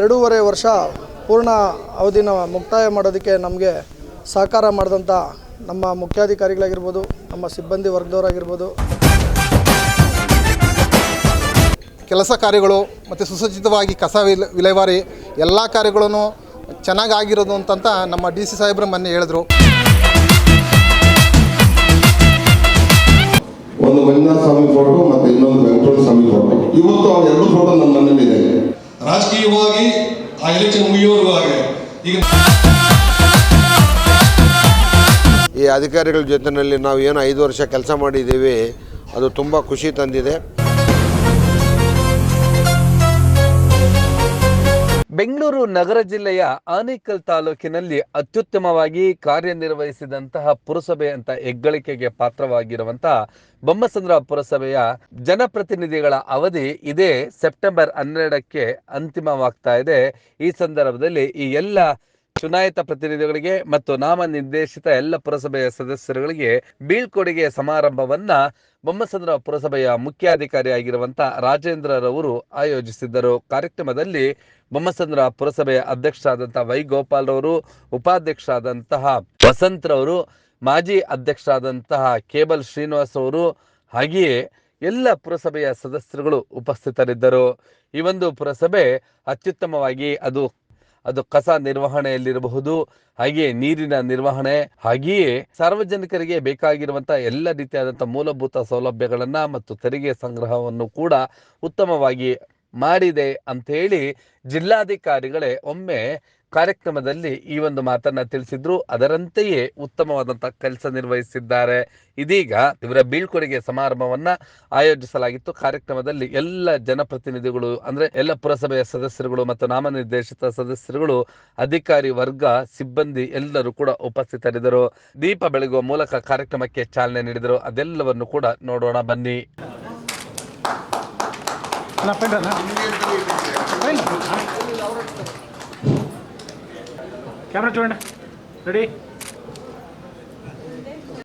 ಎರಡೂವರೆ ವರ್ಷ ಪೂರ್ಣ ಅವಧಿನ ಮುಕ್ತಾಯ ಮಾಡೋದಕ್ಕೆ ನಮಗೆ ಸಹಕಾರ ಮಾಡಿದಂಥ ನಮ್ಮ ಮುಖ್ಯಾಧಿಕಾರಿಗಳಾಗಿರ್ಬೋದು ನಮ್ಮ ಸಿಬ್ಬಂದಿ ವರ್ಗದವರಾಗಿರ್ಬೋದು. ಕೆಲಸ ಕಾರ್ಯಗಳು ಮತ್ತು ಸುಸಜ್ಜಿತವಾಗಿ ಕಸ ವಿಲ್ ವಿಲೇವಾರಿ ಎಲ್ಲ ಕಾರ್ಯಗಳನ್ನು ಚೆನ್ನಾಗಾಗಿರೋದು ಅಂತಂತ ನಮ್ಮ ಡಿ ಸಿ ಸಾಹೇಬ್ರು ಮೊನ್ನೆ ಹೇಳಿದ್ರು. ಒಂದು ಮಂಜುನಾಥ ಸ್ವಾಮಿ ಫೋಟೋ ಮತ್ತು ಇನ್ನೊಂದು ವೆಂಕಟೇಶ್ವರ ಸ್ವಾಮಿ ಫೋಟೋ ಇವತ್ತು ಆ ಎರಡು ಫೋಟೋ ನಮ್ಮ ಮನೇಲಿದೆ. ರಾಜಕೀಯವಾಗಿ ಆ ಎಲೆಕ್ಷನ್ ಮುಗಿಯೋರುವಾಗ ಈಗ ಈ ಅಧಿಕಾರಿಗಳ ಜೊತೆಯಲ್ಲಿ ನಾವು ಏನು ಐದು ವರ್ಷ ಕೆಲಸ ಮಾಡಿದ್ದೀವಿ. ಅದು ತುಂಬ ಖುಷಿ ತಂದಿದೆ. ಬೆಂಗಳೂರು ನಗರ ಜಿಲ್ಲೆಯ ಆನೇಕಲ್ ತಾಲೂಕಿನಲ್ಲಿ ಅತ್ಯುತ್ತಮವಾಗಿ ಕಾರ್ಯನಿರ್ವಹಿಸಿದಂತಹ ಪುರಸಭೆ ಅಂತ ಹೆಗ್ಗಳಿಕೆಗೆ ಪಾತ್ರವಾಗಿರುವಂತಹ ಬೊಮ್ಮಸಂದ್ರ ಪುರಸಭೆಯ ಜನಪ್ರತಿನಿಧಿಗಳ ಅವಧಿ ಇದೇ ಸೆಪ್ಟೆಂಬರ್ ಹನ್ನೆರಡಕ್ಕೆ ಅಂತಿಮವಾಗ್ತಾ ಇದೆ. ಈ ಸಂದರ್ಭದಲ್ಲಿ ಈ ಎಲ್ಲ ಚುನಾಯಿತ ಪ್ರತಿನಿಧಿಗಳಿಗೆ ಮತ್ತು ನಾಮನಿರ್ದೇಶಿತ ಎಲ್ಲ ಪುರಸಭೆಯ ಸದಸ್ಯರುಗಳಿಗೆ ಬೀಳ್ಕೊಡುಗೆ ಸಮಾರಂಭವನ್ನ ಬೊಮ್ಮಸಂದ್ರ ಪುರಸಭೆಯ ಮುಖ್ಯಾಧಿಕಾರಿಯಾಗಿರುವಂತ ರಾಜೇಂದ್ರರವರು ಆಯೋಜಿಸಿದ್ದರು. ಕಾರ್ಯಕ್ರಮದಲ್ಲಿ ಬೊಮ್ಮಸಂದ್ರ ಪುರಸಭೆಯ ಅಧ್ಯಕ್ಷರಾದಂತಹ ವೈ ಗೋಪಾಲ್ ರವರು ವಸಂತ್ ವಸಂತ್ರವರು, ಮಾಜಿ ಅಧ್ಯಕ್ಷರಾದಂತಹ ಕೇಬಲ್ ಶ್ರೀನಿವಾಸ್ ಅವರು, ಹಾಗೆಯೇ ಎಲ್ಲ ಪುರಸಭೆಯ ಸದಸ್ಯರುಗಳು ಉಪಸ್ಥಿತರಿದ್ದರು. ಈ ಒಂದು ಪುರಸಭೆ ಅತ್ಯುತ್ತಮವಾಗಿ ಅದು ಅದು ಕಸ ನಿರ್ವಹಣೆಯಲ್ಲಿರಬಹುದು, ಹಾಗೆಯೇ ನೀರಿನ ನಿರ್ವಹಣೆ, ಹಾಗೆಯೇ ಸಾರ್ವಜನಿಕರಿಗೆ ಬೇಕಾಗಿರುವಂತಹ ಎಲ್ಲ ರೀತಿಯಾದಂತಹ ಮೂಲಭೂತ ಸೌಲಭ್ಯಗಳನ್ನ ಮತ್ತು ತೆರಿಗೆ ಸಂಗ್ರಹವನ್ನು ಕೂಡ ಉತ್ತಮವಾಗಿ ಮಾಡಿದೆ ಅಂತ ಹೇಳಿ ಜಿಲ್ಲಾಧಿಕಾರಿಗಳೇ ಒಮ್ಮೆ ಕಾರ್ಯಕ್ರಮದಲ್ಲಿ ಈ ಒಂದು ಮಾತನ್ನ ತಿಳಿಸಿದ್ರು. ಅದರಂತೆಯೇ ಉತ್ತಮವಾದಂತಹ ಕೆಲಸ ನಿರ್ವಹಿಸಿದ್ದಾರೆ. ಇದೀಗ ಇವರ ಬೀಳ್ಕೊಡುಗೆ ಸಮಾರಂಭವನ್ನ ಆಯೋಜಿಸಲಾಗಿತ್ತು. ಕಾರ್ಯಕ್ರಮದಲ್ಲಿ ಎಲ್ಲ ಜನಪ್ರತಿನಿಧಿಗಳು, ಅಂದ್ರೆ ಎಲ್ಲ ಪುರಸಭೆಯ ಸದಸ್ಯರುಗಳು ಮತ್ತು ನಾಮನಿರ್ದೇಶಿತ ಸದಸ್ಯರುಗಳು, ಅಧಿಕಾರಿ ವರ್ಗ, ಸಿಬ್ಬಂದಿ ಎಲ್ಲರೂ ಕೂಡ ಉಪಸ್ಥಿತರಿದ್ದರು. ದೀಪ ಬೆಳಗುವ ಮೂಲಕ ಕಾರ್ಯಕ್ರಮಕ್ಕೆ ಚಾಲನೆ ನೀಡಿದರು. ಅದೆಲ್ಲವನ್ನು ಕೂಡ ನೋಡೋಣ ಬನ್ನಿ. ಅಲ್ಲ ಕ್ಯಾಮ್ರಾ ರೆಡಿ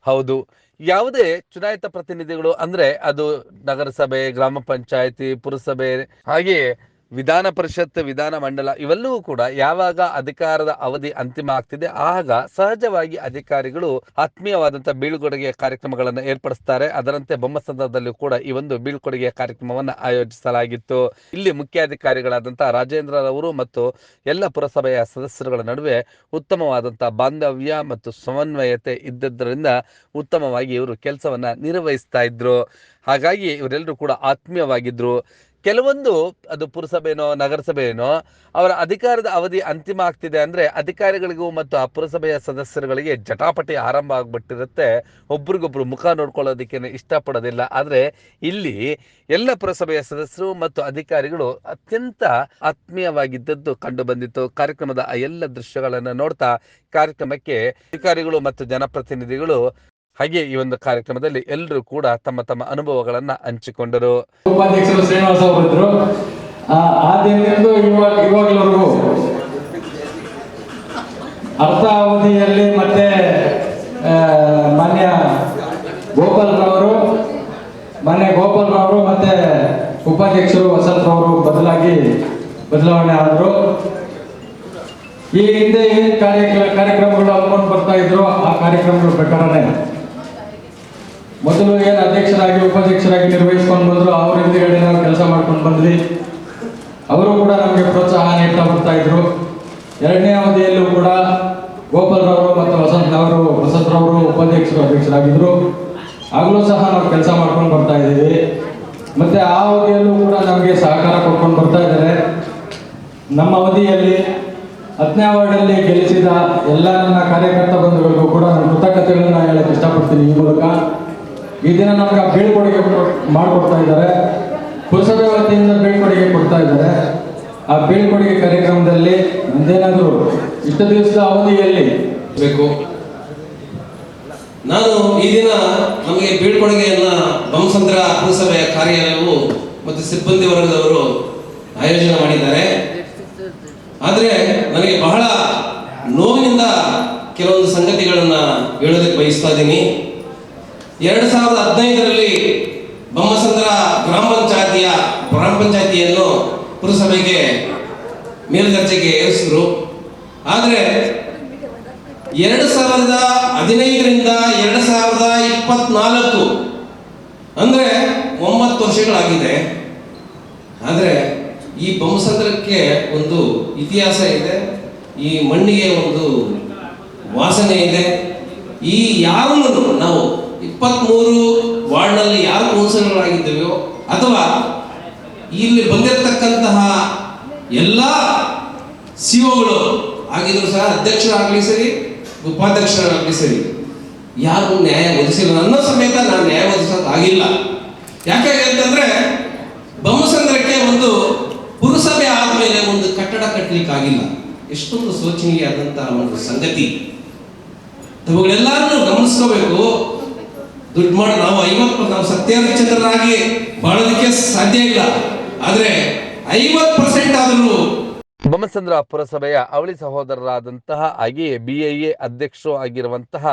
ಹೌದು. ಯಾವುದೇ ಚುನಾಯಿತ ಪ್ರತಿನಿಧಿಗಳು ಅಂದ್ರೆ ಅದು ನಗರಸಭೆ ಗ್ರಾಮ ಪಂಚಾಯತಿ ಪುರಸಭೆ ಹಾಗೆಯೇ ವಿಧಾನ ಪರಿಷತ್, ವಿಧಾನ ಮಂಡಲ ಇವೆಲ್ಲವೂ ಕೂಡ ಯಾವಾಗ ಅಧಿಕಾರದ ಅವಧಿ ಅಂತಿಮ ಆಗ್ತಿದೆ, ಆಗ ಸಹಜವಾಗಿ ಅಧಿಕಾರಿಗಳು ಆತ್ಮೀಯವಾದಂತಹ ಬೀಳ್ಕೊಡುಗೆ ಕಾರ್ಯಕ್ರಮಗಳನ್ನು ಏರ್ಪಡಿಸ್ತಾರೆ. ಅದರಂತೆ ಬೊಮ್ಮಸಂದ್ರದಲ್ಲಿ ಕೂಡ ಈ ಒಂದು ಬೀಳ್ಕೊಡುಗೆ ಕಾರ್ಯಕ್ರಮವನ್ನು ಆಯೋಜಿಸಲಾಗಿತ್ತು. ಇಲ್ಲಿ ಮುಖ್ಯಾಧಿಕಾರಿಗಳಾದಂತಹ ರಾಜೇಂದ್ರ ಅವರು ಮತ್ತು ಎಲ್ಲ ಪುರಸಭೆಯ ಸದಸ್ಯರುಗಳ ನಡುವೆ ಉತ್ತಮವಾದಂತಹ ಬಾಂಧವ್ಯ ಮತ್ತು ಸಮನ್ವಯತೆ ಇದ್ದದ್ರಿಂದ ಉತ್ತಮವಾಗಿ ಇವರು ಕೆಲಸವನ್ನ ನಿರ್ವಹಿಸ್ತಾ ಇದ್ರು. ಹಾಗಾಗಿ ಇವರೆಲ್ಲರೂ ಕೂಡ ಆತ್ಮೀಯವಾಗಿದ್ರು. ಕೆಲವೊಂದು ಅದು ಪುರಸಭೆನೋ, ನಗರಸಭೆನೋ, ಅವರ ಅಧಿಕಾರದ ಅವಧಿ ಅಂತಿಮ ಆಗ್ತಿದೆ ಅಂದ್ರೆ ಅಧಿಕಾರಿಗಳಿಗೂ ಮತ್ತು ಆ ಪುರಸಭೆಯ ಸದಸ್ಯರುಗಳಿಗೆ ಜಟಾಪಟಿ ಆರಂಭ ಆಗಿಬಿಟ್ಟಿರುತ್ತೆ. ಒಬ್ರಿಗೊಬ್ರು ಮುಖ ನೋಡ್ಕೊಳ್ಳೋದಕ್ಕೆ ಇಷ್ಟಪಡೋದಿಲ್ಲ. ಆದ್ರೆ ಇಲ್ಲಿ ಎಲ್ಲ ಪುರಸಭೆಯ ಸದಸ್ಯರು ಮತ್ತು ಅಧಿಕಾರಿಗಳು ಅತ್ಯಂತ ಆತ್ಮೀಯವಾಗಿದ್ದದ್ದು ಕಂಡು ಬಂದಿತ್ತು ಕಾರ್ಯಕ್ರಮದ ಆ ಎಲ್ಲ ದೃಶ್ಯಗಳನ್ನು ನೋಡ್ತಾ ಕಾರ್ಯಕ್ರಮಕ್ಕೆ ಅಧಿಕಾರಿಗಳು ಮತ್ತು ಜನಪ್ರತಿನಿಧಿಗಳು ಹಾಗೆ ಈ ಒಂದು ಕಾರ್ಯಕ್ರಮದಲ್ಲಿ ಎಲ್ಲರೂ ಕೂಡ ತಮ್ಮ ತಮ್ಮ ಅನುಭವಗಳನ್ನ ಹಂಚಿಕೊಂಡರು. ಉಪಾಧ್ಯಕ್ಷರು ಶ್ರೀನಿವಾಸ ಅವರಿದ್ರು ಆ ದಿನದಿಂದ ಇವಾಗ ಅರ್ಥ ಅವಧಿಯಲ್ಲಿ ಮತ್ತೆ ಮಾನ್ಯ ಗೋಪಾಲ್ ರವರು, ಮಾನ್ಯ ಗೋಪಾಲ್ ರವರು ಮತ್ತೆ ಉಪಾಧ್ಯಕ್ಷರು ವಸಂತರವರು ಬದಲಾಗಿ ಬದಲಾವಣೆ ಆದರು. ಈ ಹಿಂದೆ ಏನ್ ಕಾರ್ಯ ಕಾರ್ಯಕ್ರಮಗಳು ಹಮ್ಮಿಕೊಂಡು ಬರ್ತಾ ಇದ್ರು ಆ ಕಾರ್ಯಕ್ರಮಗಳ ಪ್ರಕಾರನೇ ಮೊದಲು ಏನು ಅಧ್ಯಕ್ಷರಾಗಿ, ಉಪಾಧ್ಯಕ್ಷರಾಗಿ ನಿರ್ವಹಿಸ್ಕೊಂಡು ಬಂದ್ರು, ಅವ್ರ ಹಿಂದಿಗಡೆ ನಾವು ಕೆಲಸ ಮಾಡ್ಕೊಂಡು ಬಂದ್ವಿ. ಅವರು ಕೂಡ ನಮಗೆ ಪ್ರೋತ್ಸಾಹ ನೀಡ್ತಾ ಬರ್ತಾ ಇದ್ರು. ಎರಡನೇ ಅವಧಿಯಲ್ಲೂ ಕೂಡ ಗೋಪಾಲ್ರವರು ಮತ್ತು ವಸಂತನವರು ವಸಂತರವರು ಉಪಾಧ್ಯಕ್ಷರು ಅಧ್ಯಕ್ಷರಾಗಿದ್ರು. ಆಗಲೂ ಸಹ ನಾವು ಕೆಲಸ ಮಾಡ್ಕೊಂಡು ಬರ್ತಾ ಇದ್ದೀವಿ. ಮತ್ತೆ ಆ ಅವಧಿಯಲ್ಲೂ ಕೂಡ ನಮಗೆ ಸಹಕಾರ ಕೊಟ್ಕೊಂಡು ಬರ್ತಾ ಇದ್ದಾರೆ. ನಮ್ಮ ಅವಧಿಯಲ್ಲಿ ಹತ್ತನೇ ವಾರ್ಡಲ್ಲಿ ಗೆಲ್ಲಿಸಿದ ಎಲ್ಲ ನನ್ನ ಕಾರ್ಯಕರ್ತ ಬಂಧುಗಳಿಗೂ ಕೂಡ ನಾನು ಕೃತಜ್ಞತೆಗಳನ್ನು ಹೇಳಕ್ಕೆ ಇಷ್ಟಪಡ್ತೀನಿ ಈ ಮೂಲಕ. ಈ ದಿನ ನಮ್ಗೆ ಬೀಳ್ಕೊಡುಗೆ ಮಾಡಿಕೊಡ್ತಾ ಇದ್ದಾರೆ. ಪುರಸಭೆ ವತಿಯಿಂದ ಬೀಳ್ಕೊಡುಗೆ ಕೊಡ್ತಾ ಇದ್ದಾರೆ. ಆ ಬೀಳ್ಕೊಡುಗೆ ಕಾರ್ಯಕ್ರಮದಲ್ಲಿ ನಂದೇನಾದರೂ ಇಷ್ಟು ದಿವಸದ ಅವಧಿಯಲ್ಲಿ ಬೇಕು. ನಾನು ಈ ದಿನ ನಮಗೆ ಬೀಳ್ಕೊಡುಗೆಯನ್ನ ಬೊಮ್ಮಸಂದ್ರ ಪುರಸಭೆಯ ಕಾರ್ಯಾಲಯವು ಮತ್ತು ಸಿಬ್ಬಂದಿ ವರ್ಗದವರು ಆಯೋಜನೆ ಮಾಡಿದ್ದಾರೆ. ಆದರೆ ನನಗೆ ಬಹಳ ನೋವಿನಿಂದ ಕೆಲವೊಂದು ಸಂಗತಿಗಳನ್ನ ಹೇಳೋದಕ್ಕೆ ಬಯಸ್ತಾ ಇದ್ದೀನಿ. ಎರಡು ಸಾವಿರದ ಹದಿನೈದರಲ್ಲಿ ಬೊಮ್ಮಸಂದ್ರ ಗ್ರಾಮ ಪಂಚಾಯತಿಯ ಗ್ರಾಮ ಪಂಚಾಯತಿಯನ್ನು ಪುರಸಭೆಗೆ ಮೇಲ್ದರ್ಜೆಗೆ ಏರಿಸಿದ್ರು. ಆದರೆ ಎರಡು ಸಾವಿರದ ಹದಿನೈದರಿಂದ ಎರಡು ಸಾವಿರದ ಇಪ್ಪತ್ನಾಲ್ಕು, ಅಂದರೆ ಒಂಬತ್ತು ವರ್ಷಗಳಾಗಿದೆ. ಆದರೆ ಈ ಬೊಮ್ಮಸಂದ್ರಕ್ಕೆ ಒಂದು ಇತಿಹಾಸ ಇದೆ, ಈ ಮಣ್ಣಿಗೆ ಒಂದು ವಾಸನೆ ಇದೆ. ಈ ಯಾರನ್ನು ನಾವು ಇಪ್ಪತ್ತ್ಮೂರು ವಾರ್ಡ್ನಲ್ಲಿ ಯಾರು ಕೌನ್ಸಿಲರ್ಗಳಾಗಿದ್ದೇವೆಯೋ ಅಥವಾ ಇಲ್ಲಿ ಬಂದಿರತಕ್ಕಂತಹ ಎಲ್ಲ ಸಿಒಗಳು ಆಗಿದ್ರು ಸಹ ಅಧ್ಯಕ್ಷರಾಗಲಿ ಸರಿ, ಉಪಾಧ್ಯಕ್ಷರಾಗಲಿ ಸರಿ ಯಾರು ನ್ಯಾಯ ಒದಗಿಸಿಲ್ಲ. ನನ್ನ ಸಮೇತ ನಾನು ನ್ಯಾಯ ಒದಗಿಸೋಕ್ಕಾಗಿಲ್ಲ ಯಾಕೆ ಅಂತಂದ್ರೆ ಬಹುಸಂದ್ರಕ್ಕೆ ಒಂದು ಪುರಸಭೆ ಆದಮೇಲೆ ಒಂದು ಕಟ್ಟಡ ಕಟ್ಟಲಿಕ್ಕಾಗಿಲ್ಲ ಎಷ್ಟೊಂದು ಶೋಚನೀಯಾದಂತಹ ಒಂದು ಸಂಗತಿ. ಇವುಗಳೆಲ್ಲರನ್ನು ಗಮನಿಸ್ಕೋಬೇಕು. ದುಡ್ಡು ಮಾಡಿ. ನಾವು ಐವತ್ತು ನಾವು ಸತ್ಯಹರಿಚಂದ್ರರಾಗಿ ಬಾಳೋದಕ್ಕೆ ಸಾಧ್ಯ ಇಲ್ಲ. ಆದ್ರೆ ಐವತ್ತು ಪರ್ಸೆಂಟ್ ಆದರೂ ಬೊಮ್ಮಸಂದ್ರ ಪುರಸಭೆಯ ಅವಳಿ ಸಹೋದರರಾದಂತಹ ಹಾಗೆಯೇ ಬಿಐಎ ಅಧ್ಯಕ್ಷರು ಆಗಿರುವಂತಹ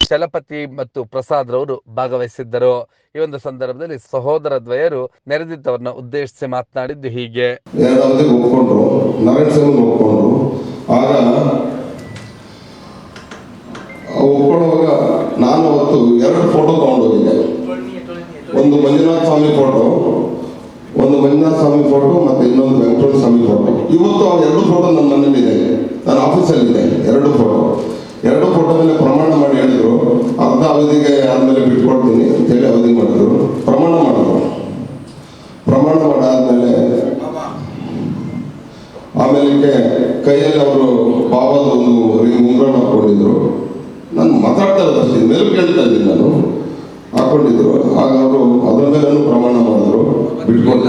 ಚಲಪತಿ ಮತ್ತು ಪ್ರಸಾದ್ ರವರು ಭಾಗವಹಿಸಿದ್ದರು. ಈ ಒಂದು ಸಂದರ್ಭದಲ್ಲಿ ಸಹೋದರ ದ್ವಯರು ನೆರೆದಿದ್ದವರನ್ನ ಉದ್ದೇಶಿಸಿ ಮಾತನಾಡಿದ್ದು ಹೀಗೆ. ಒಪ್ಕೊಂಡ್ರು ನಾರಾಯಣ ಒಪ್ಕೊಂಡ್ರು ಆಗ ಒಪ್ಕೊಳ್ಳುವಾಗ ನಾನು ಅವತ್ತು ಎರಡು ಫೋಟೋ ತಗೊಂಡೋಗಿದ್ದೆ ಒಂದು ಮಂಜುನಾಥ ಸ್ವಾಮಿ ಫೋಟೋ ಒಂದು ಮಂಜುನಾಥ ಸ್ವಾಮಿ ಫೋಟೋ ಮತ್ತೆ ಇನ್ನೊಂದು ವೆಂಕಟೇಶ್ವರ ಸ್ವಾಮಿ ಫೋಟೋ ಇವತ್ತು ಆ ಎರಡು ಫೋಟೋ ನನ್ನ ಮನೇಲಿದೆ ನನ್ನ ಆಫೀಸಲ್ಲಿದೆ ಎರಡು ಫೋಟೋ ಎರಡು ಫೋಟೋ ಮೇಲೆ ಪ್ರಮಾಣ ಮಾಡಿ ಹೇಳಿದ್ರು. ಅರ್ಧ ಅವಧಿಗೆ ಆದಮೇಲೆ ಬಿಟ್ಕೊಡ್ತೀನಿ ಅಂತೇಳಿ ಅವಧಿ ಮಾಡಿದ್ರು. ಪ್ರಮಾಣ ಮಾಡಿದ್ರು ಪ್ರಮಾಣ ಮಾಡಾದ್ಮೇಲೆ ಆಮೇಲೆ ಕೈಯಲ್ಲಿ ಅವರು ಬಾಬಾದ ಒಂದು ಉಂಗುರ ಹಾಕೊಂಡಿದ್ರು. ನಾನು ಮಾತಾಡ್ತಾ ಅಷ್ಟೇ. ಮೇಲೆ ಕೇಳ್ತಾ ಇದ್ದೀನಿ ನಾನು. ಹಾಕೊಂಡಿದ್ರು. ಆಗ ಅವರು ಅದರ ಮೇಲೂ ಪ್ರಮಾಣ ಮಾಡಿದ್ರು. ಬಿಟ್ಕೊಂಡು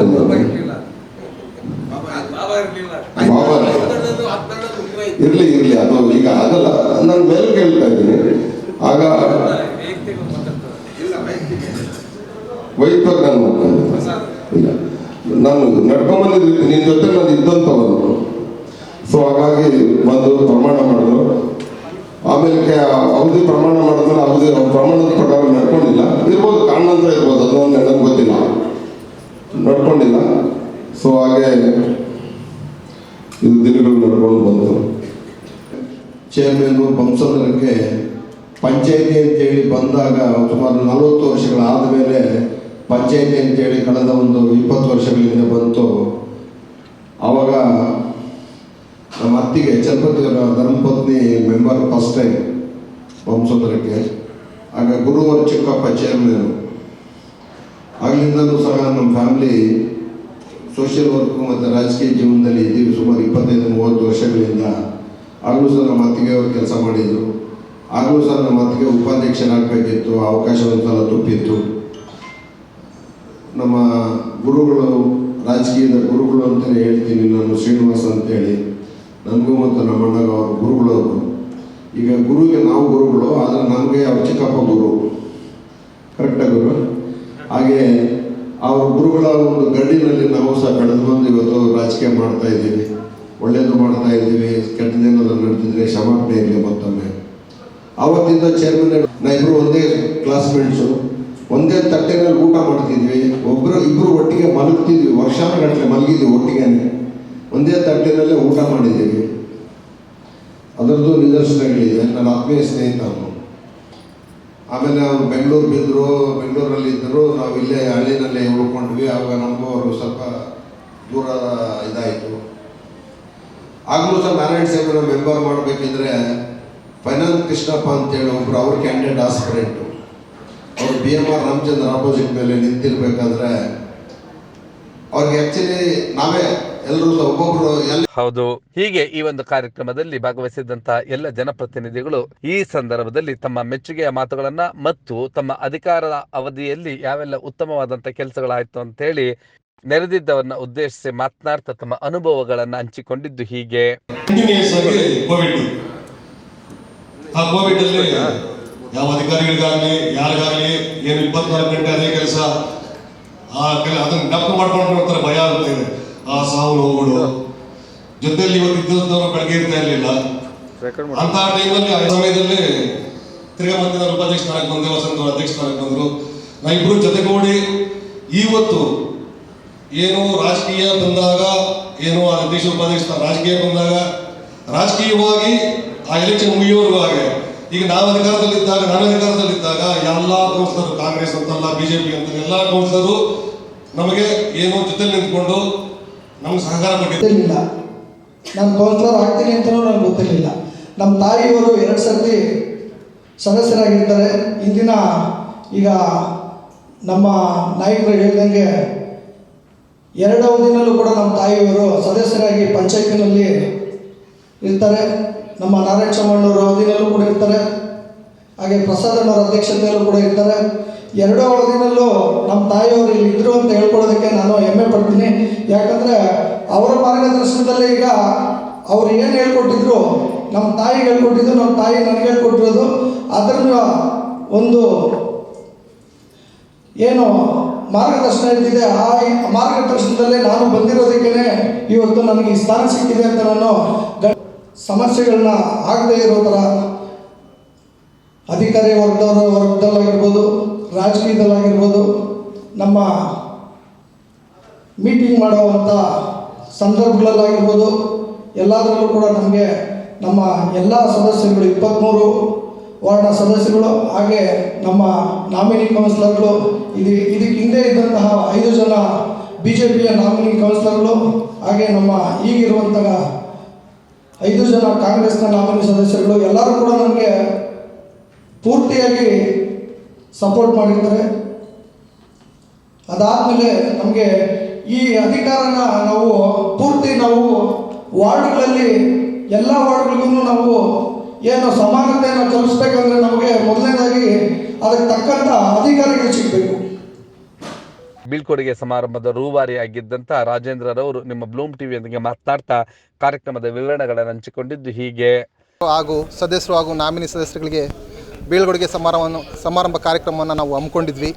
ಇರ್ಲಿ ಇರ್ಲಿ. ಅದು ಈಗ ಆಗಲ್ಲ. ನಾನು ಮೇಲೆ ಕೇಳ್ತಾ ಇದ್ದೀನಿ. ಆಗ ವೈದ್ಯರು ನಾನು. ಇಲ್ಲ. ನಾನು ನಿನ್ನ ಜೊತೆ ನಾನು ಇದ್ದಂಥವನು ಸೊ ಹಾಗಾಗಿ ಬಂದು ಪ್ರಮಾಣ ಮಾಡಿದ್ರು. ಆಮೇಲೆ ಅವಧಿ ಪ್ರಮಾಣ ಮಾಡಿದ್ರೆ ಅವಧಿ ಪ್ರಮಾಣದ ಪ್ರಕಾರ ನಡ್ಕೊಂಡಿಲ್ಲ. ಇರ್ಬೋದು ಕಾರಣಾಂತರ ಇರ್ಬೋದು ಅದು ನನಗೆ ಗೊತ್ತಿಲ್ಲ. ನಡ್ಕೊಂಡಿಲ್ಲ. ಸೊ ಹಾಗೆ ಇದು ದಿನಗಳು ನಡ್ಕೊಂಡು ಬಂತು. ಚೇರ್ಮನ್ ಬಂಸಂದ್ರಕ್ಕೆ ಪಂಚಾಯತಿ ಅಂತೇಳಿ ಬಂದಾಗ ಸುಮಾರು ನಲವತ್ತು ವರ್ಷಗಳಾದ ಮೇಲೆ ಪಂಚಾಯತಿ ಅಂತೇಳಿ ಕಳೆದ ಒಂದು ಇಪ್ಪತ್ತು ವರ್ಷಗಳಿಂದ ಬಂತು. ಆವಾಗ ನಮ್ಮ ಅತ್ತಿಗೆ ಚಲಪತಿಯವರ ಧರ್ಮಪತ್ನಿ ಮೆಂಬರ್ ಫಸ್ಟ್ ಟೈಮ್ ಬಂಸಂದ್ರಕ್ಕೆ ಆಗ ಗುರುವರ ಚಿಕ್ಕಪ್ಪ ಚೇರ್ಮನ್ ಆಗಲಿಂದಲೂ ಸಹ ನಮ್ಮ ಫ್ಯಾಮಿಲಿ ಸೋಷಿಯಲ್ ವರ್ಕ್ ಮತ್ತು ರಾಜಕೀಯ ಜೀವನದಲ್ಲಿ ಇದ್ದೀವಿ ಸುಮಾರು ಇಪ್ಪತ್ತೈದು, ಮೂವತ್ತು ವರ್ಷಗಳಿಂದ. ಆಗಲೂ ಸಹ ನಮ್ಮ ಅತ್ತಿಗೆಯವರು ಕೆಲಸ ಮಾಡಿದರು. ಆಗಲೂ ಸಹ ನಮ್ಮ ಅತ್ತಿಗೆ ಉಪಾಧ್ಯಕ್ಷರಾಗಬೇಕಿತ್ತು ಅವಕಾಶ ಒಂದು ನಮ್ಮ ಗುರುಗಳು, ರಾಜಕೀಯದ ಗುರುಗಳು ಅಂತಲೇ ಹೇಳ್ತೀನಿ ನಾನು ಶ್ರೀನಿವಾಸ ಅಂತೇಳಿ. ನನಗೂ ಮತ್ತು ನಮ್ಮ ಅಣ್ಣಗ ಅವರು ಗುರುಗಳವರು. ಈಗ ಗುರುಗೆ ನಾವು ಗುರುಗಳು, ಆದರೆ ನಮಗೆ ಅವ್ರ ಚಿಕ್ಕಪ್ಪ ಗುರು. ಕರೆಕ್ಟಾ ಗುರು? ಹಾಗೆ ಅವ್ರ ಗುರುಗಳ ಒಂದು ಗಡಿನಲ್ಲಿ ನಾವು ಸಹ ಬೆಳೆದು ಬಂದು ಇವತ್ತು ರಾಜಕೀಯ ಮಾಡ್ತಾ ಇದ್ದೀವಿ. ಒಳ್ಳೇದು ಮಾಡ್ತಾ ಇದ್ದೀವಿ ಕೆಟ್ಟದೇನಾದ್ರು ನಡೆದಿದ್ರೆ ಕ್ಷಮಾಪಣೆ ಇರಲಿ ಮತ್ತೊಮ್ಮೆ. ಆವತ್ತಿಂದ ಚೇರ್ಮನ್ ನಾ ಇಬ್ಬರು ಒಂದೇ ಕ್ಲಾಸ್ಮೇಟ್ಸು ಒಂದೇ ತಟ್ಟೆನಲ್ಲಿ ಊಟ ಮಾಡ್ತಿದ್ವಿ. ಒಬ್ಬರು ಇಬ್ಬರು ಒಟ್ಟಿಗೆ ಮಲಗ್ತಿದ್ವಿ. ವರ್ಷಾನುಗಟ್ಟಲೆ ಮಲಗಿದ್ವಿ ಒಟ್ಟಿಗೆ ಒಂದೇ ತಟ್ಟೆನಲ್ಲೇ ಊಟ ಮಾಡಿದ್ದೀವಿ. ಅದರದ್ದು ನಿದರ್ಶನಗಳಿದೆ. ನನ್ನ ಆತ್ಮೀಯ ಸ್ನೇಹಿತ ಅವನು ಆಮೇಲೆ ಅವ್ರು ಬೆಂಗಳೂರು ಬಿದ್ದರು ಬೆಂಗಳೂರಲ್ಲಿ ಇದ್ದರು ನಾವು ಇಲ್ಲೇ ಹಳ್ಳಿನಲ್ಲೇ ಉಳ್ಕೊಂಡ್ವಿ. ಆವಾಗ ನಮಗೂ ಅವರು ಸ್ವಲ್ಪ ದೂರ ಇದಾಯಿತು. ಆಗಲೂ ಸಹ ನಾರಾಯಣ ಸೇವನ ಮೆಂಬರ್ ಮಾಡಬೇಕಿದ್ರೆ ಫೈನಾನ್ಸ್ ಕೃಷ್ಣಪ್ಪ ಅಂತೇಳಿ ಒಬ್ರು ಅವ್ರ ಕ್ಯಾಂಡಿಡೇಟ್ ಆಸ್ಪಿರೆಂಟು. ಅವರು B M R Ramachandra opposite ಮೇಲೆ ನಿಂತಿರ್ಬೇಕಾದ್ರೆ ಅವ್ರಿಗೆ ಆ್ಯಕ್ಚುಲಿ ನಾವೇ ಎಲ್ಲರೂ ಸಹ ಒಬ್ಬೊಬ್ರು ಎಲ್ಲ ಹೌದು. ಹೀಗೆ ಈ ಒಂದು ಕಾರ್ಯಕ್ರಮದಲ್ಲಿ ಭಾಗವಹಿಸಿದಂತಹ ಎಲ್ಲ ಜನಪ್ರತಿನಿಧಿಗಳು ಈ ಸಂದರ್ಭದಲ್ಲಿ ತಮ್ಮ ಮೆಚ್ಚುಗೆಯ ಮಾತುಗಳನ್ನ ಮತ್ತು ತಮ್ಮ ಅಧಿಕಾರದ ಅವಧಿಯಲ್ಲಿ ಯಾವೆಲ್ಲ ಉತ್ತಮವಾದಂತ ಕೆಲಸಗಳಾಯ್ತು ಅಂತ ಹೇಳಿ ನೆರೆದಿದ್ದವರನ್ನ ಉದ್ದೇಶಿಸಿ ಮಾತನಾಡ್ತಾ ತಮ್ಮ ಅನುಭವಗಳನ್ನ ಹಂಚಿಕೊಂಡಿದ್ದು ಹೀಗೆ. Continuous Covid. ಆ ಕೋವಿಡ್ ಅಲ್ಲಿ ಯಾವ ಅಧಿಕಾರಿಗಳಿಗಾಗಲಿ ಯಾರಿಗಾಗಲಿ ಏನು ಇಪ್ಪತ್ನಾಲ್ಕು ಗಂಟೆ ಅದೇ ಕೆಲಸ ಆ ಅದನ್ನ ಮಾಡ್ಕೊಂಡು ಭಯ ಆಗ್ತಾ ಇದೆ ಆ ಸಾವು ನೋವುಗಳು ಜೊತೆಯಲ್ಲಿ ಇವತ್ತು ಇದ್ದಂಥವ್ರು ಬೆಳಗ್ಗೆ ಇರ್ತಾ ಇರಲಿಲ್ಲ. ಅಂತ ಟೈಮಲ್ಲಿ ಆ ಸಮಯದಲ್ಲಿ ತಿರ್ಗಾ ಮತ್ತೆ ನಾನು ಉಪಾಧ್ಯಕ್ಷ ಸ್ಥಾನಕ್ಕೆ ಬಂದೆ ವಸಂತ ಅಧ್ಯಕ್ಷ ಸ್ಥಾನಕ್ಕೆ ಬಂದರು. ನಾ ಜೊತೆಗೂಡಿ ಇವತ್ತು ಏನು ರಾಜಕೀಯ ಬಂದಾಗ ಏನು ಆ ಅಧ್ಯಕ್ಷ ಉಪಾಧ್ಯಕ್ಷ ರಾಜಕೀಯ ಬಂದಾಗ ರಾಜಕೀಯವಾಗಿ ಆ ಎಲೆಕ್ಷನ್ ಮುಗಿಯೋರು ಹಾಗೆ. ಈಗ ನಾವು ಅಧಿಕಾರದಲ್ಲಿದ್ದಾಗ ನಾನು ಅಧಿಕಾರದಲ್ಲಿದ್ದಾಗ ಎಲ್ಲ ಕೌನ್ಸಿಲರು ಕಾಂಗ್ರೆಸ್ ಅಂತಲ್ಲ ಬಿಜೆಪಿ ಅಂತ ಎಲ್ಲ ಕೌನ್ಸಿಲರು ನಮಗೆ ಏನೋ ಜೊತೆಲಿ ನಿಂತ್ಕೊಂಡು ನಮ್ಗೆ ಸಹಕಾರ ಗೊತ್ತಿರಲಿಲ್ಲ. ನಾನು ಕೌನ್ಸಿಲರ್ ಆಗ್ತೀನಿ ಅಂತಲೂ ನನಗೆ ಗೊತ್ತಿರಲಿಲ್ಲ. ನಮ್ಮ ತಾಯಿಯವರು ಎರಡು ಸರ್ತಿ ಸದಸ್ಯರಾಗಿರ್ತಾರೆ. ಇಂದಿನ ಈಗ ನಮ್ಮ ನಾಯಕರು ಹೇಳಿದಂಗೆ ಎರಡು ಅವಧಿನಲ್ಲೂ ಕೂಡ ನಮ್ಮ ತಾಯಿಯವರು ಸದಸ್ಯರಾಗಿ ಪಂಚಾಯತಿನಲ್ಲಿ ಇರ್ತಾರೆ. ನಮ್ಮ ನಾರಾಯಣ ಚಮ್ಮಣ್ಣವರ ಅವಧಿನಲ್ಲೂ ಕೂಡ ಇರ್ತಾರೆ. ಹಾಗೆ ಪ್ರಸಾದಣ್ಣವರ ಅಧ್ಯಕ್ಷತೆಯಲ್ಲೂ ಕೂಡ ಇರ್ತಾರೆ. ಎರಡೂ ಅವಧಿನಲ್ಲೂ ನಮ್ಮ ತಾಯಿಯವರು ಇಲ್ಲಿ ಇದ್ರು ಅಂತ ಹೇಳ್ಕೊಳ್ಳೋದಕ್ಕೆ ನಾನು ಹೆಮ್ಮೆ ಪಡ್ತೀನಿ. ಯಾಕಂದರೆ ಅವರ ಮಾರ್ಗದರ್ಶನದಲ್ಲೇ ಈಗ ಅವ್ರು ಏನು ಹೇಳ್ಕೊಟ್ಟಿದ್ರು, ನಮ್ಮ ತಾಯಿ ಹೇಳ್ಕೊಟ್ಟಿದ್ದು, ನಮ್ಮ ತಾಯಿ ನನಗೆ ಹೇಳ್ಕೊಟ್ಟಿರೋದು. ಅದನ್ನ ಒಂದು ಏನು ಮಾರ್ಗದರ್ಶನ ಇದ್ದಿದೆ. ಆ ಮಾರ್ಗದರ್ಶನದಲ್ಲೇ ನಾನು ಬಂದಿರೋದಕ್ಕೇ ಇವತ್ತು ನನಗೆ ಈ ಸ್ಥಾನ ಸಿಕ್ಕಿದೆ ಅಂತ ನಾನು ಸಮಸ್ಯೆಗಳನ್ನ ಆಗದೇ ಇರೋ ಥರ ಅಧಿಕಾರಿ ವರ್ಗದವರ ವರ್ಗದಲ್ಲಾಗಿರ್ಬೋದು ರಾಜಕೀಯದಲ್ಲಾಗಿರ್ಬೋದು, ನಮ್ಮ ಮೀಟಿಂಗ್ ಮಾಡುವಂಥ ಸಂದರ್ಭಗಳಲ್ಲಾಗಿರ್ಬೋದು, ಎಲ್ಲದರಲ್ಲೂ ಕೂಡ ನಮಗೆ ನಮ್ಮ ಎಲ್ಲ ಸದಸ್ಯರುಗಳು ಇಪ್ಪತ್ತ್ಮೂರು ವಾರ್ಡ್ನ ಸದಸ್ಯರುಗಳು ಹಾಗೆ ನಮ್ಮ ನಾಮಿನಿ ಕೌನ್ಸಿಲರ್ಗಳು ಇದು ಇದಕ್ಕೆ ಹಿಂದೆ ಇದ್ದಂತಹ ಐದು ಜನ ಬಿ ಜೆ ಪಿಯ ನಾಮಿನಿ ಕೌನ್ಸಿಲರ್ಗಳು ಹಾಗೆ ನಮ್ಮ ಈಗಿರುವಂತಹ ಐದು ಜನ ಕಾಂಗ್ರೆಸ್ನ ನಾಮಿನಿ ಸದಸ್ಯರುಗಳು, ಎಲ್ಲರೂ ಕೂಡ ನನಗೆ ಪೂರ್ತಿಯಾಗಿ ಸಪೋರ್ಟ್ ಮಾಡಿರ್ತಾರೆ. ಅದಾದಮೇಲೆ ನಮಗೆ ಈ ಅಧಿಕಾರನ ನಾವು ಪೂರ್ತಿ ನಾವು ವಾರ್ಡ್ಗಳಲ್ಲಿ ಎಲ್ಲ ವಾರ್ಡ್ಗಳಿಗೂ ನಾವು ಏನು ಸಮಾನತೆಯನ್ನು ತಲುಪಿಸ್ಬೇಕಂದ್ರೆ ನಮಗೆ ಮೊದಲನೇದಾಗಿ ಅದಕ್ಕೆ ತಕ್ಕಂಥ ಅಧಿಕಾರಿಗಳು ಸಿಗಬೇಕು. ಬೀಳ್ಕೊಡುಗೆ ಸಮಾರಂಭದ ರೂವಾರಿ ಆಗಿದ್ದಂತ ರಾಜೇಂದ್ರರವರು ನಿಮ್ಮ ಬ್ಲೂಮ್ ಟಿವಿಯೊಂದಿಗೆ ಮಾತನಾಡ್ತಾ ಕಾರ್ಯಕ್ರಮದ ವಿವರಣೆಗಳನ್ನು ಹಂಚಿಕೊಂಡಿದ್ದು ಹೀಗೆ. ಹಾಗೂ ಸದಸ್ಯರು ಹಾಗೂ ನಾಮಿನಿ ಸದಸ್ಯರುಗಳಿಗೆ ಬೀಳ್ಕೊಡುಗೆ ಸಮಾರಂಭವನ್ನು ಸಮಾರಂಭ ಕಾರ್ಯಕ್ರಮವನ್ನು ನಾವು ಹಮ್ಮಿಕೊಂಡಿದ್ವಿ.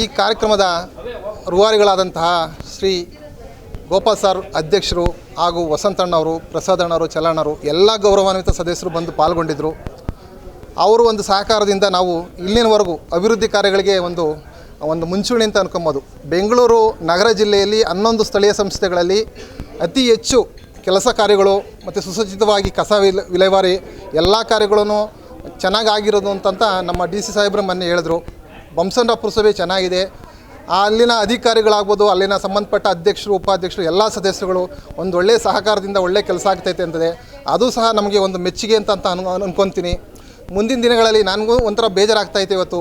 ಈ ಕಾರ್ಯಕ್ರಮದ ರೂವಾರಿಗಳಾದಂತಹ ಶ್ರೀ ಗೋಪಾಲ್ ಸರ್ ಅಧ್ಯಕ್ಷರು ಹಾಗೂ ವಸಂತಣ್ಣವರು ಪ್ರಸಾದಣ್ಣವರು ಚಲಣ್ಣವರು ಎಲ್ಲ ಗೌರವಾನ್ವಿತ ಸದಸ್ಯರು ಬಂದು ಪಾಲ್ಗೊಂಡಿದ್ದರು ಅವರು ಒಂದು ಸಹಕಾರದಿಂದ ನಾವು ಇಲ್ಲಿನವರೆಗೂ ಅಭಿವೃದ್ಧಿ ಕಾರ್ಯಗಳಿಗೆ ಒಂದು ಒಂದು ಮುಂಚೂಣಿ ಅಂತ ಅನ್ಕೊಬೋದು. ಬೆಂಗಳೂರು ನಗರ ಜಿಲ್ಲೆಯಲ್ಲಿ ಹನ್ನೊಂದು ಸ್ಥಳೀಯ ಸಂಸ್ಥೆಗಳಲ್ಲಿ ಅತಿ ಹೆಚ್ಚು ಕೆಲಸ ಕಾರ್ಯಗಳು ಮತ್ತು ಸುಸಜ್ಜಿತವಾಗಿ ಕಸ ವಿಲ್, ವಿಲೇವಾರಿ ಎಲ್ಲ ಕಾರ್ಯಗಳನ್ನು ಚೆನ್ನಾಗಾಗಿರೋದು ಅಂತಂತ ನಮ್ಮ ಡಿ ಸಿ ಸಾಹೇಬ್ರು ಮೊನ್ನೆ ಹೇಳಿದ್ರು. ಬಂಸಂಡ ಪುರಸಭೆ ಚೆನ್ನಾಗಿದೆ. ಅಲ್ಲಿನ ಅಧಿಕಾರಿಗಳಾಗ್ಬೋದು, ಅಲ್ಲಿನ ಸಂಬಂಧಪಟ್ಟ ಅಧ್ಯಕ್ಷರು, ಉಪಾಧ್ಯಕ್ಷರು, ಎಲ್ಲ ಸದಸ್ಯರುಗಳು ಒಂದು ಒಳ್ಳೆ ಸಹಕಾರದಿಂದ ಒಳ್ಳೆಯ ಕೆಲಸ ಆಗ್ತೈತೆ ಅಂತದೆ ಅದು ಸಹ ನಮಗೆ ಒಂದು ಮೆಚ್ಚುಗೆ ಅಂತ ಅಂತ ಅನ್, ಅನ್ಕೊತೀನಿ. ಮುಂದಿನ ದಿನಗಳಲ್ಲಿ ನನಗೂ ಒಂಥರ ಬೇಜಾರಾಗ್ತೈತೆ ಇವತ್ತು.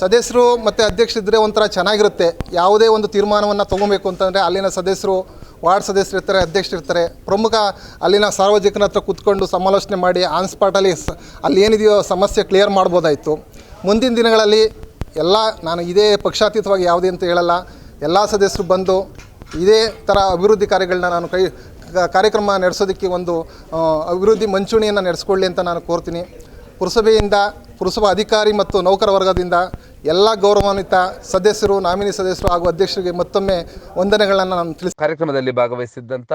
ಸದಸ್ಯರು ಮತ್ತು ಅಧ್ಯಕ್ಷರಿದ್ದರೆ ಒಂಥರ ಚೆನ್ನಾಗಿರುತ್ತೆ. ಯಾವುದೇ ಒಂದು ತೀರ್ಮಾನವನ್ನು ತೊಗೊಬೇಕು ಅಂತಂದರೆ ಅಲ್ಲಿನ ಸದಸ್ಯರು ವಾರ್ಡ್ ಸದಸ್ಯರಿರ್ತಾರೆ ಅಧ್ಯಕ್ಷರಿರ್ತಾರೆ ಪ್ರಮುಖ ಅಲ್ಲಿನ ಸಾರ್ವಜನಿಕರ ಹತ್ರ ಕೂತ್ಕೊಂಡು ಸಮಾಲೋಚನೆ ಮಾಡಿ ಆನ್ ಸ್ಪಾಟಲ್ಲಿ ಸ, ಅಲ್ಲಿ ಏನಿದೆಯೋ ಸಮಸ್ಯೆ ಕ್ಲಿಯರ್ ಮಾಡ್ಬೋದಾಯಿತು. ಮುಂದಿನ ದಿನಗಳಲ್ಲಿ ಎಲ್ಲ, ನಾನು ಇದೇ ಪಕ್ಷಾತೀತವಾಗಿ ಯಾವುದೇ ಅಂತ ಹೇಳಲ್ಲ, ಎಲ್ಲ ಸದಸ್ಯರು ಬಂದು ಇದೇ ಥರ ಅಭಿವೃದ್ಧಿ ಕಾರ್ಯಗಳನ್ನ ನಾನು ಕೈ ಕಾರ್ಯಕ್ರಮ ನಡೆಸೋದಕ್ಕೆ ಒಂದು ಅಭಿವೃದ್ಧಿ ಮಂಚೂಣಿಯನ್ನು ನಡೆಸ್ಕೊಳ್ಳಿ ಅಂತ ನಾನು ಕೋರ್ತೀನಿ. ಪುರಸಭೆಯಿಂದ ಪುರಸಭಾ ಅಧಿಕಾರಿ ಮತ್ತು ನೌಕರ ವರ್ಗದಿಂದ ಎಲ್ಲ ಗೌರವಾನ್ವಿತ ಸದಸ್ಯರು ನಾಮಿನಿ ಸದಸ್ಯರು ಹಾಗೂ ಅಧ್ಯಕ್ಷರಿಗೆ ಮತ್ತೊಮ್ಮೆ ವಂದನೆಗಳನ್ನು ನಾನು ತಿಳಿಸ ಕಾರ್ಯಕ್ರಮದಲ್ಲಿ ಭಾಗವಹಿಸಿದ್ದಂಥ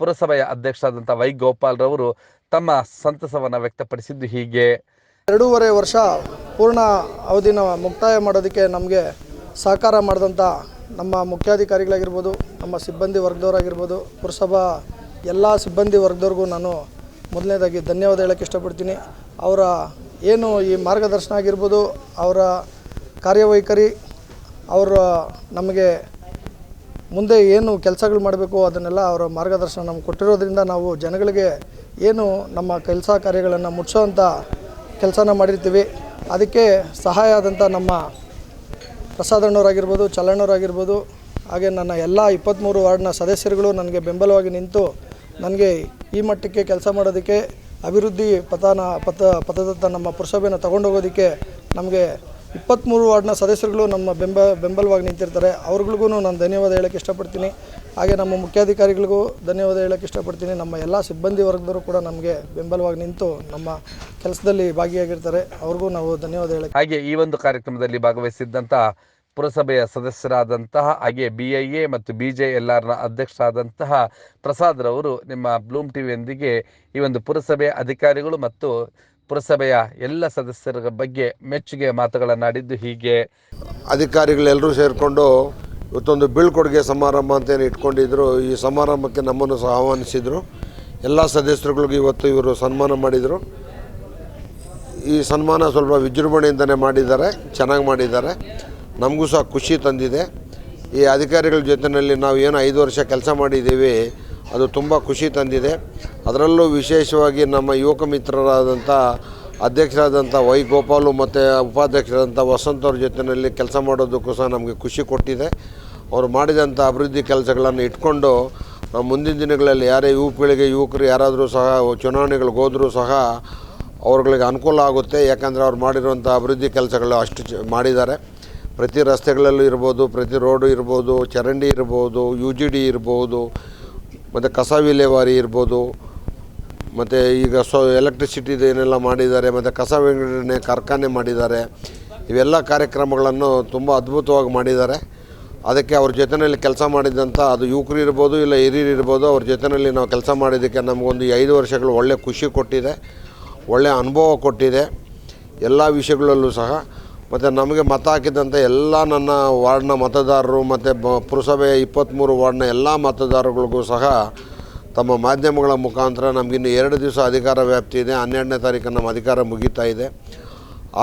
ಪುರಸಭೆಯ ಅಧ್ಯಕ್ಷರಾದಂಥ ವೈ ಗೋಪಾಲ್ ರವರು ತಮ್ಮ ಸಂತಸವನ್ನು ವ್ಯಕ್ತಪಡಿಸಿದ್ದು ಹೀಗೆ. ಎರಡೂವರೆ ವರ್ಷ ಪೂರ್ಣ ಅವಧಿನ ಮುಕ್ತಾಯ ಮಾಡೋದಕ್ಕೆ ನಮಗೆ ಸಹಕಾರ ಮಾಡಿದಂಥ ನಮ್ಮ ಮುಖ್ಯಾಧಿಕಾರಿಗಳಾಗಿರ್ಬೋದು ನಮ್ಮ ಸಿಬ್ಬಂದಿ ವರ್ಗದವರಾಗಿರ್ಬೋದು ಪುರಸಭಾ ಎಲ್ಲ ಸಿಬ್ಬಂದಿ ವರ್ಗದವ್ರಿಗೂ ನಾನು ಮೊದಲನೇದಾಗಿ ಧನ್ಯವಾದ ಹೇಳೋಕ್ಕೆ ಇಷ್ಟಪಡ್ತೀನಿ. ಅವರ ಏನು ಈ ಮಾರ್ಗದರ್ಶನ ಆಗಿರ್ಬೋದು, ಅವರ ಕಾರ್ಯವೈಖರಿ, ಅವರ ನಮಗೆ ಮುಂದೆ ಏನು ಕೆಲಸಗಳು ಮಾಡಬೇಕು ಅದನ್ನೆಲ್ಲ ಅವರ ಮಾರ್ಗದರ್ಶನ ನಮ್ಗೆ ಕೊಟ್ಟಿರೋದ್ರಿಂದ ನಾವು ಜನಗಳಿಗೆ ಏನು ನಮ್ಮ ಕೆಲಸ ಕಾರ್ಯಗಳನ್ನು ಮುಟ್ಸೋವಂಥ ಕೆಲಸನ ಮಾಡಿರ್ತೀವಿ. ಅದಕ್ಕೆ ಸಹಾಯ ಆದಂಥ ನಮ್ಮ ಪ್ರಸಾದಣ್ಣವರಾಗಿರ್ಬೋದು, ಚಲಣ್ಣವರಾಗಿರ್ಬೋದು, ಹಾಗೆ ನನ್ನ ಎಲ್ಲ ಇಪ್ಪತ್ತ್ಮೂರು ವಾರ್ಡ್ನ ಸದಸ್ಯರುಗಳು ನನಗೆ ಬೆಂಬಲವಾಗಿ ನಿಂತು ನನಗೆ ಈ ಮಟ್ಟಕ್ಕೆ ಕೆಲಸ ಮಾಡೋದಕ್ಕೆ ಅಭಿವೃದ್ಧಿ ಪಥನ ಪಥ ಪಥದತ್ತ ನಮ್ಮ ಪುರಸಭೆಯನ್ನು ತಗೊಂಡೋಗೋದಕ್ಕೆ ನಮಗೆ ಇಪ್ಪತ್ತ್ಮೂರು ವಾರ್ಡ್ನ ಸದಸ್ಯರುಗಳು ನಮ್ಮ ಬೆಂಬ, ಬೆಂಬಲವಾಗಿ ನಿಂತಿರ್ತಾರೆ. ಅವ್ರಿಗಳಿಗೂ ನಾನು ಧನ್ಯವಾದ ಹೇಳೋಕ್ಕೆ ಇಷ್ಟಪಡ್ತೀನಿ. ಹಾಗೆ ನಮ್ಮ ಮುಖ್ಯಾಧಿಕಾರಿಗಳಿಗೂ ಧನ್ಯವಾದ ಹೇಳೋಕ್ಕೆ ಇಷ್ಟಪಡ್ತೀನಿ. ನಮ್ಮ ಎಲ್ಲ ಸಿಬ್ಬಂದಿ ವರ್ಗದವರು ಕೂಡ ನಮಗೆ ಬೆಂಬಲವಾಗಿ ನಿಂತು ನಮ್ಮ ಕೆಲಸದಲ್ಲಿ ಭಾಗಿಯಾಗಿರ್ತಾರೆ. ಅವ್ರಿಗೂ ನಾವು ಧನ್ಯವಾದ ಹೇಳಕ್ಕೆ ಹಾಗೆ ಈ ಒಂದು ಕಾರ್ಯಕ್ರಮದಲ್ಲಿ ಭಾಗವಹಿಸಿದ್ದಂಥ ಪುರಸಭೆಯ ಸದಸ್ಯರಾದಂತಹ ಹಾಗೆ ಬಿ ಐ ಎ ಮತ್ತು ಬಿ ಜೆ ಎಲ್ ಆರ್ನ ಅಧ್ಯಕ್ಷರಾದಂತಹ ಪ್ರಸಾದ್ ರವರು ನಿಮ್ಮ ಬ್ಲೂಮ್ ಟಿವಿಯೊಂದಿಗೆ ಈ ಒಂದು ಪುರಸಭೆಯ ಅಧಿಕಾರಿಗಳು ಮತ್ತು ಪುರಸಭೆಯ ಎಲ್ಲ ಸದಸ್ಯರ ಬಗ್ಗೆ ಮೆಚ್ಚುಗೆ ಮಾತುಗಳನ್ನಾಡಿದ್ದು ಹೀಗೆ. ಅಧಿಕಾರಿಗಳೆಲ್ಲರೂ ಸೇರಿಕೊಂಡು ಇವತ್ತೊಂದು ಬೀಳ್ಕೊಡುಗೆ ಸಮಾರಂಭ ಅಂತೇನು ಇಟ್ಕೊಂಡಿದ್ರು. ಈ ಸಮಾರಂಭಕ್ಕೆ ನಮ್ಮನ್ನು ಸಹ ಆಹ್ವಾನಿಸಿದರು. ಎಲ್ಲ ಸದಸ್ಯರುಗಳಿಗೂ ಇವತ್ತು ಇವರು ಸನ್ಮಾನ ಮಾಡಿದರು. ಈ ಸನ್ಮಾನ ಸ್ವಲ್ಪ ವಿಜೃಂಭಣೆಯಿಂದನೇ ಮಾಡಿದ್ದಾರೆ. ಚೆನ್ನಾಗಿ ಮಾಡಿದ್ದಾರೆ. ನಮಗೂ ಸಹ ಖುಷಿ ತಂದಿದೆ. ಈ ಅಧಿಕಾರಿಗಳ ಜೊತೆಯಲ್ಲಿ ನಾವು ಏನು ಐದು ವರ್ಷ ಕೆಲಸ ಮಾಡಿದ್ದೀವಿ, ಅದು ತುಂಬ ಖುಷಿ ತಂದಿದೆ. ಅದರಲ್ಲೂ ವಿಶೇಷವಾಗಿ ನಮ್ಮ ಯುವಕ ಮಿತ್ರರಾದಂಥ ಅಧ್ಯಕ್ಷರಾದಂಥ ವೈ ಗೋಪಾಲು ಮತ್ತು ಉಪಾಧ್ಯಕ್ಷರಾದಂಥ ವಸಂತ್ ಅವ್ರ ಜೊತೆಯಲ್ಲಿ ಕೆಲಸ ಮಾಡೋದಕ್ಕೂ ಸಹ ನಮಗೆ ಖುಷಿ ಕೊಟ್ಟಿದೆ. ಅವರು ಮಾಡಿದಂಥ ಅಭಿವೃದ್ಧಿ ಕೆಲಸಗಳನ್ನು ಇಟ್ಕೊಂಡು ಮುಂದಿನ ದಿನಗಳಲ್ಲಿ ಯಾರೇ ಯುವ ಪೀಳಿಗೆ ಯುವಕರು ಯಾರಾದರೂ ಸಹ ಚುನಾವಣೆಗಳಿಗೆ ಹೋದರೂ ಸಹ ಅವ್ರುಗಳಿಗೆ ಅನುಕೂಲ ಆಗುತ್ತೆ. ಯಾಕಂದರೆ ಅವ್ರು ಮಾಡಿರುವಂಥ ಅಭಿವೃದ್ಧಿ ಕೆಲಸಗಳು ಅಷ್ಟು ಮಾಡಿದ್ದಾರೆ. ಪ್ರತಿ ರಸ್ತೆಗಳಲ್ಲೂ ಇರ್ಬೋದು, ಪ್ರತಿ ರೋಡು ಇರ್ಬೋದು, ಚರಂಡಿ ಇರ್ಬೋದು ಯು ಜಿ ಡಿ ಇರ್ಬೋದು, ಮತ್ತು ಕಸ ವಿಲೇವಾರಿ ಇರ್ಬೋದು, ಮತ್ತು ಈಗ ಸೊ ಎಲೆಕ್ಟ್ರಿಸಿಟಿದು ಏನೆಲ್ಲ ಮಾಡಿದ್ದಾರೆ, ಮತ್ತು ಕಸ ವಿಂಗಡಣೆ, ಕಾರ್ಖಾನೆ ಮಾಡಿದ್ದಾರೆ, ಇವೆಲ್ಲ ಕಾರ್ಯಕ್ರಮಗಳನ್ನು ತುಂಬ ಅದ್ಭುತವಾಗಿ ಮಾಡಿದ್ದಾರೆ. ಅದಕ್ಕೆ ಅವ್ರ ಜೊತೆಯಲ್ಲಿ ಕೆಲಸ ಮಾಡಿದಂಥ, ಅದು ಯುವಕರು ಇರ್ಬೋದು, ಇಲ್ಲ ಹಿರಿಯರು ಇರ್ಬೋದು, ಅವ್ರ ಜೊತೆಯಲ್ಲಿ ನಾವು ಕೆಲಸ ಮಾಡಿದ್ದಕ್ಕೆ ನಮಗೊಂದು ಐದು ವರ್ಷಗಳು ಒಳ್ಳೆ ಖುಷಿ ಕೊಟ್ಟಿದೆ ಒಳ್ಳೆಯ ಅನುಭವ ಕೊಟ್ಟಿದೆ. ಎಲ್ಲ ವಿಷಯಗಳಲ್ಲೂ ಸಹ ಮತ್ತು ನಮಗೆ ಮತ ಹಾಕಿದಂಥ ಎಲ್ಲ ನನ್ನ ವಾರ್ಡ್ನ ಮತದಾರರು ಮತ್ತು ಬ ಪುರಸಭೆ ಇಪ್ಪತ್ತ್ಮೂರು ವಾರ್ಡ್ನ ಎಲ್ಲ ಮತದಾರಗಳಿಗೂ ಸಹ ತಮ್ಮ ಮಾಧ್ಯಮಗಳ ಮುಖಾಂತರ ನಮಗಿನ್ನು ಎರಡು ದಿವಸ ಅಧಿಕಾರ ವ್ಯಾಪ್ತಿ ಇದೆ. ಹನ್ನೆರಡನೇ ತಾರೀಕು ನಮ್ಮ ಅಧಿಕಾರ ಮುಗಿತಾ ಇದೆ.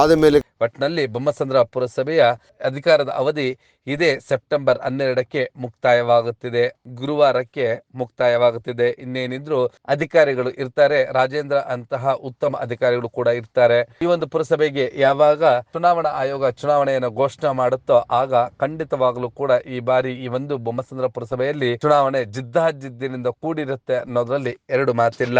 ಆದಮೇಲೆ ಒಟ್ನಲ್ಲಿ ಬೊಮ್ಮಸಂದ್ರ ಪುರಸಭೆಯ ಅಧಿಕಾರದ ಅವಧಿ ಇದೇ ಸೆಪ್ಟೆಂಬರ್ ಹನ್ನೆರಡಕ್ಕೆ ಮುಕ್ತಾಯವಾಗುತ್ತಿದೆ. ಗುರುವಾರಕ್ಕೆ ಮುಕ್ತಾಯವಾಗುತ್ತಿದೆ. ಇನ್ನೇನಿದ್ರು ಅಧಿಕಾರಿಗಳು ಇರ್ತಾರೆ. ರಾಜೇಂದ್ರ ಅಂತಹ ಉತ್ತಮ ಅಧಿಕಾರಿಗಳು ಕೂಡ ಇರ್ತಾರೆ. ಈ ಒಂದು ಪುರಸಭೆಗೆ ಯಾವಾಗ ಚುನಾವಣಾ ಆಯೋಗ ಚುನಾವಣೆಯನ್ನು ಘೋಷಣೆ ಮಾಡುತ್ತೋ ಆಗ ಖಂಡಿತವಾಗಲೂ ಕೂಡ ಈ ಬಾರಿ ಈ ಒಂದು ಬೊಮ್ಮಸಂದ್ರ ಪುರಸಭೆಯಲ್ಲಿ ಚುನಾವಣೆ ಜಿದ್ದಾಜಿದ್ದಿನಿಂದ ಕೂಡಿರುತ್ತೆ ಅನ್ನೋದ್ರಲ್ಲಿ ಎರಡು ಮಾತಿಲ್ಲ.